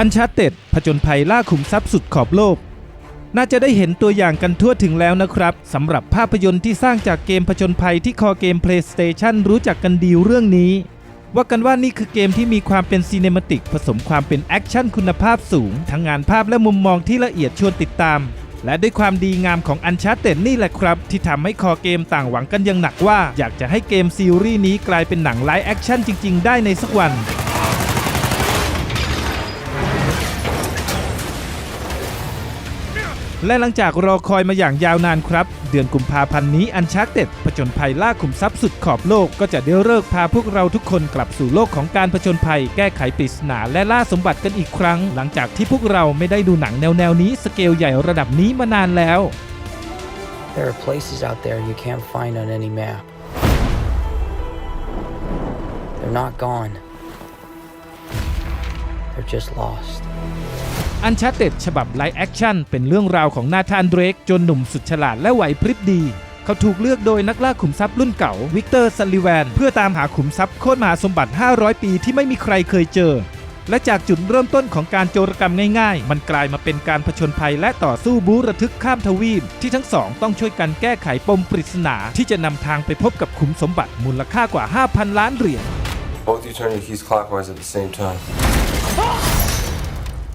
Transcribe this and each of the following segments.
อันชาเต็ดผจญภัยล่าขุมทรัพย์สุดขอบโลก น่าจะได้เห็นตัวอย่างกันทั่วถึงแล้วนะครับสำหรับภาพยนตร์ที่สร้างจากเกมผจญภัยที่คอเกม PlayStation รู้จักกันดีเรื่องนี้ ว่ากันว่านี่คือเกมที่มีความเป็นซีเนมาติกผสมความเป็นแอคชั่นคุณภาพสูง ทั้งงานภาพและมุมมองที่ละเอียดชวนติดตาม และด้วยความดีงามของอันชาเต็ดนี่แหละครับ ที่ทำให้คอเกมต่างหวังกันอยังหนักว่า อยากจะให้เกมซีรีส์นี้กลายเป็นหนังไลฟ์แอคชั่นจริง ๆ ได้ในสักวัน และหลังจากรอคอยมาอย่างยาวนานครับ เดือนกุมภาพันธ์นี้อันชาร์เต็ดผจญภัยล่าขุมทรัพย์สุดขอบโลกก็จะได้เลิกพาพวกเราทุกคนกลับสู่โลกของการผจญภัย แก้ไขปริศนาและล่าสมบัติกันอีกครั้ง หลังจากที่พวกเราไม่ได้ดูหนังแนวแนวนี้สเกลใหญ่ระดับนี้มานานแล้ว There are places out there you can't find on any map. They're not gone. They're just lost. อันชาเต็ดฉบับไลฟ์แอคชั่นเป็นเรื่องราวของนาธานเดรกจนหนุ่มสุดฉลาดและไหวพริบดี เขาถูกเลือกโดยนักล่าขุมทรัพย์รุ่นเก่าวิกเตอร์ซัลลิแวน เพื่อตามหาขุมทรัพย์โคตรมหาสมบัติ 500 ปีที่ไม่มีใครเคยเจอ และจากจุดเริ่มต้นของการโจรกรรมง่ายๆ มันกลายมาเป็นการผชนภัยและต่อสู้บูระทึกข้ามทวีป ที่ทั้งสองต้องช่วยกันแก้ไขปมปริศนาที่จะนำทางไปพบกับขุมสมบัติมูลค่ากว่า 5,000 ล้านเหรียญ Both you turn your keys clockwise at the same time.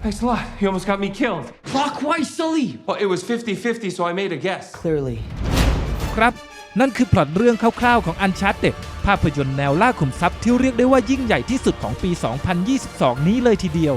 Thanks a lot. You almost got me killed. Clockwise, Sully! Well, it was 50 50, so I made a guess. Clearly, ครับ นั่นคือพล็อตเรื่องคร่าวๆของ Uncharted ภาพยนตร์แนวล่าขุมทรัพย์ที่เรียกได้ว่ายิ่งใหญ่ที่สุดของปี 2022 นี้เลยทีเดียว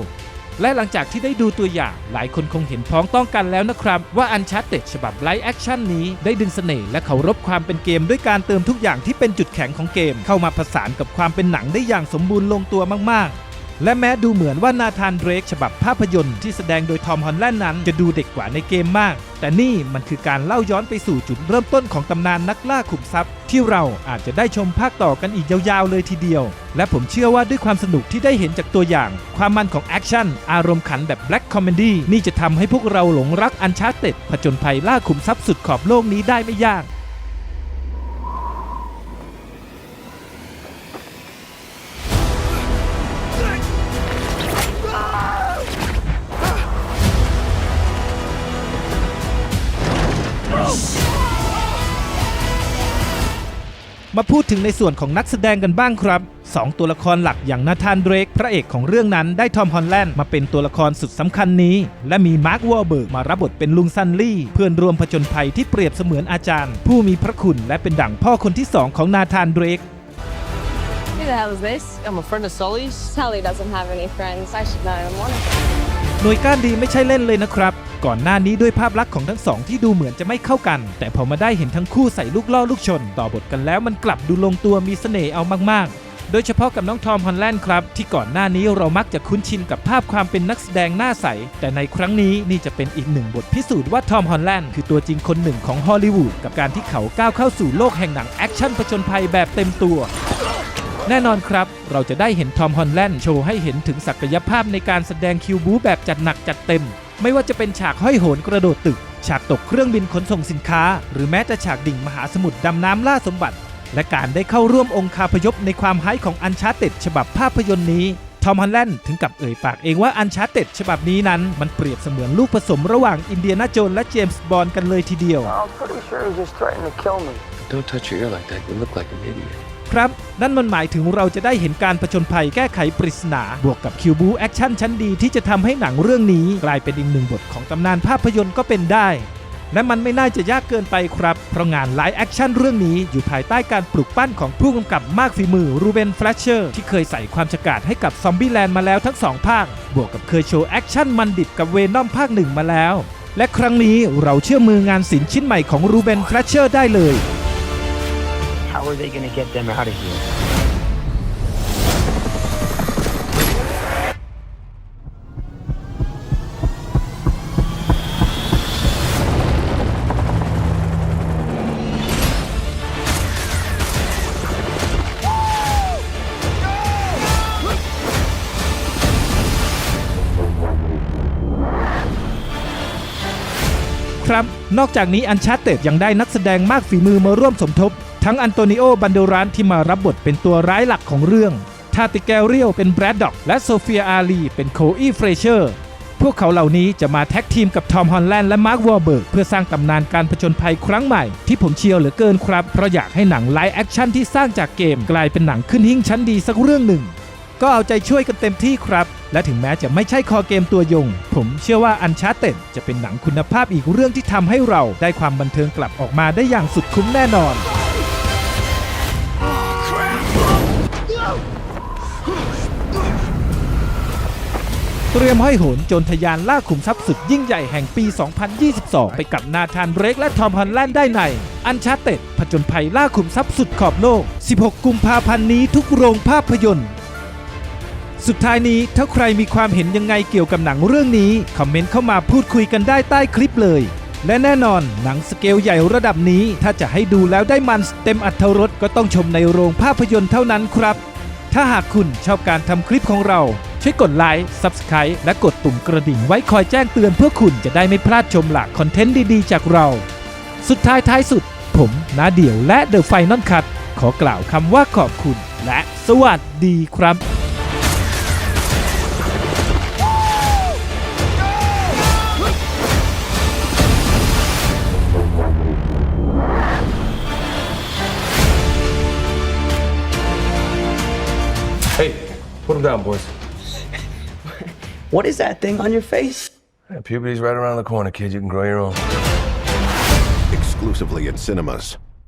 และหลังจากที่ได้ดูตัวอย่าง หลายคนคงเห็นพ้องต้องกันแล้วนะครับ ว่า Uncharted ฉบับไลฟ์แอคชั่นนี้ได้ดึงเสน่ห์และเคารพความเป็นเกมด้วยการเติมทุกอย่างที่เป็นจุดแข็งของเกม เข้ามาผสานกับความเป็นหนังได้อย่างสมบูรณ์ลงตัวมากๆ และแม้ดูเหมือนว่านาธานเดรกฉบับภาพยนตร์ที่แสดงโดยทอมฮอลแลนด์นั้นจะดูเด็กกว่าในเกมมาก แต่นี่มันคือการเล่าย้อนไปสู่จุดเริ่มต้นของตำนานนักล่าขุมทรัพย์ ที่เราอาจจะได้ชมภาคต่อกันอีกยาวๆเลยทีเดียว และผมเชื่อว่าด้วยความสนุกที่ได้เห็นจากตัวอย่าง ความมันของแอคชั่นอารมณ์ขันแบบแบล็กคอมเมดี้นี่จะทำให้พวกเราหลงรักอันชาเต็ดผจญภัยล่าขุมทรัพย์สุดขอบโลกนี้ได้ไม่ยาก มาพูดถึงในส่วนของนักแสดงกันบ้างครับ 2 ตัวละครหลักอย่างนาธานเดรกพระเอกของเรื่องนั้นได้ทอมฮอลแลนด์มาเป็นตัวละครสุดสำคัญนี้ และมีมาร์ควอร์เบิร์กมารับบทเป็นลุงซันลี่ เพื่อนร่วมผจญภัยที่เปรียบเสมือนอาจารย์ ผู้มีพระคุณและเป็นดั่งพ่อคนที่ 2 ของนาธานเดรก Who the hell is this? I'm a friend of Sully's. Sally doesn't have any friends. I should know him. One of them. หน่วยก้านดีไม่ใช่เล่นเลยนะครับ ก่อนหน้านี้ด้วยภาพลักษณ์ของทั้งสองที่ดูเหมือนจะไม่เข้ากัน แต่พอมาได้เห็นทั้งคู่ใส่ลูกล่อลูกชน ต่อบทกันแล้วมันกลับดูลงตัวมีเสน่ห์เอามากๆ โดยเฉพาะกับน้องทอมฮอลแลนด์ครับ ที่ก่อนหน้านี้เรามักจะคุ้นชินกับภาพความเป็นนักแสดงหน้าใส แต่ในครั้งนี้นี่จะเป็นอีกหนึ่งบทพิสูจน์ว่าทอมฮอลแลนด์คือตัวจริงคนหนึ่งของฮอลลีวูดกับการที่เขาก้าวเข้าสู่โลกแห่งหนังแอคชั่นผจญภัยแบบเต็มตัว แน่นอนครับ เราจะได้เห็นทอมฮอลแลนด์โชว์ให้เห็นถึงศักยภาพในการแสดงคิวบูแบบจัดหนักจัดเต็ม ไม่ว่าจะเป็นฉากห้อยโหนกระโดดตึก ฉากตกเครื่องบินขนส่งสินค้า หรือแม้แต่ฉากดิ่งมหาสมุทรดำน้ำล่าสมบัติ และการได้เข้าร่วมองค์คาพยพในความไฮของอันชาเต็ดฉบับภาพยนตร์นี้ ทอมฮอลแลนด์ถึงกับเอ่ยปากเองว่าอันชาเต็ดฉบับนี้นั้น มันเปรียบเสมือนลูกผสมระหว่างอินเดียนาโจนและเจมส์บอนด์กันเลยทีเดียว I'm pretty sure he just threatened to kill me. Don't touch your ear like that. You look like an idiot. ครับ นั่นมันหมายถึงเราจะได้เห็นการผจญภัยแก้ไขปริศนา บวกกับคิวบูแอคชั่นชั้นดีที่จะทำให้หนังเรื่องนี้ กลายเป็นอีกหนึ่งบทของตำนานภาพยนตร์ก็เป็นได้ และมันไม่น่าจะยากเกินไปครับ เพราะงานไลฟ์แอคชั่นเรื่องนี้อยู่ภายใต้การปลุกปั้นของผู้กำกับมากฝีมือรูเบนแฟลชเชอร์ที่เคยใส่ความฉกาจให้กับซอมบี้แลนด์มาแล้วทั้งสองภาค บวกกับเคยโชว์แอคชั่นมันดิบกับเวนอมภาคหนึ่งมาแล้ว และครั้งนี้เราเชื่อมืองานศิลป์ชิ้นใหม่ของรูเบนแฟลชเชอร์ได้เลย How are they gonna get them out of here? ครับ นอกจากนี้อันชาเต็ดยังได้นักแสดงมากฝีมือมาร่วมสมทบ ทั้งอันโตนิโอบันเดรานที่มารับบทเป็นตัวร้ายหลักของเรื่อง ทาติแกเรียลเป็นแบรดด็อก และโซเฟียอารีเป็นโคอีเฟรเชอร์ พวกเขาเหล่านี้จะมาแท็กทีมกับทอมฮอลแลนด์และมาร์ควอร์เบิร์กเพื่อสร้างตำนานการผจญภัยครั้งใหม่ที่ผมเชียร์เหลือเกินครับเพราะอยากให้หนังไลฟ์แอคชั่นที่สร้างจากเกม กลายเป็นหนังขึ้นหิ้งชั้นดีสักเรื่องหนึ่งก็เอาใจช่วยกันเต็มที่ครับ และถึงแม้จะไม่ใช่คอเกมตัวยง ผมเชื่อว่าอันชาเต็ดจะเป็นหนังคุณภาพอีกเรื่องที่ทำให้เราได้ความบันเทิงกลับออกมาได้อย่างสุดคุ้มแน่นอน เตรียมห้อยโหนโจรทยานล่าขุมทรัพย์สุดยิ่งใหญ่แห่งปี 2022 ไปกับนาธานเบรกและทอมฮอลแลนด์ได้ใน อันชาเต็ดผจญภัยล่าขุมทรัพย์สุดขอบโลก 16 กุมภาพันธ์นี้ทุกโรงภาพยนตร์ สุดท้ายนี้ถ้าใครมีความเห็นยังไงเกี่ยวกับหนังเรื่องนี้ คอมเมนต์เข้ามาพูดคุยกันได้ใต้คลิปเลย และแน่นอนหนังสเกลใหญ่ระดับนี้ ถ้าจะให้ดูแล้วได้มันเต็มอัตรรสก็ต้องชมในโรงภาพยนตร์เท่านั้นครับ ถ้าหากคุณชอบการทำคลิปของเราช่วยกดไลค์ Subscribe และกดปุ่มกระดิ่งไว้คอยแจ้งเตือนเพื่อคุณจะได้ไม่พลาดชมหลากคอนเทนต์ดีๆ จากเรา สุดท้ายท้ายสุด ผมนาเดี่ยวและเดอะไฟนอลคัทขอกล่าวคำว่าขอบคุณ และสวัสดีครับ Hey, put him down, boys. What is that thing on your face? Yeah, puberty's right around the corner, kid. You can grow your own. exclusively in cinemas.